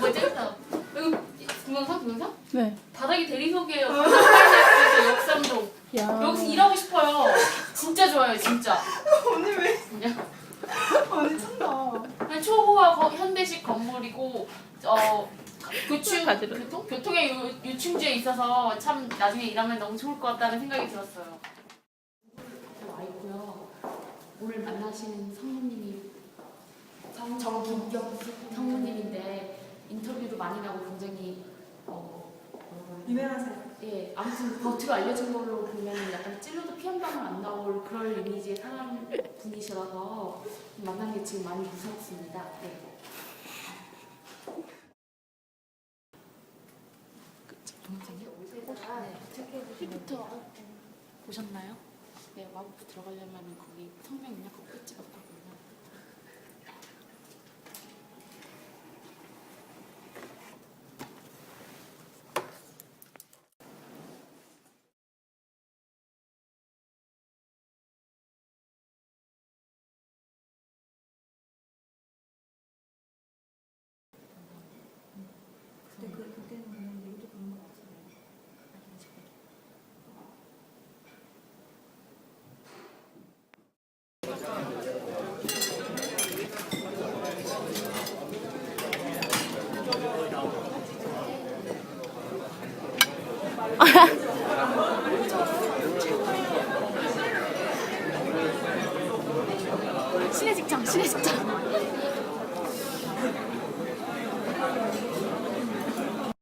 뭐 재밌다. 이거 동영상 동영상? 네. 바닥이 대리석이에요. 바닥에서 역삼동. 야. 여기서 일하고 싶어요. 진짜 좋아요, 진짜. 언니 왜? 그냥 언니 찬다. 그냥 초호화 거- 현대식 건물이고 어 교충 가지를. 교통 교통의 유, 유충지에 있어서 참 나중에 일하면 너무 좋을 것 같다는 생각이 들었어요. 와 있고요. 오늘 만나시는 성우님이 정김경 성우님인데 인터뷰도 많이 나고 굉장히 어, 유명하세요. 예, 아무튼 겉으로 알려진 걸로 보면 약간 찔러도 피 한 방울 안 나올 그럴 이미지의 사람 분이시라서 만난 게 지금 많이 무섭습니다. 네. 동영상이요? 네. 필부터 보셨나요? 네, 마법부 들어가려면 거기 성명 입력하고 끝이 없거든요. 그 그때는 그냥 얘기도 그런 거 같아요. 신의 직장, 신의 직장.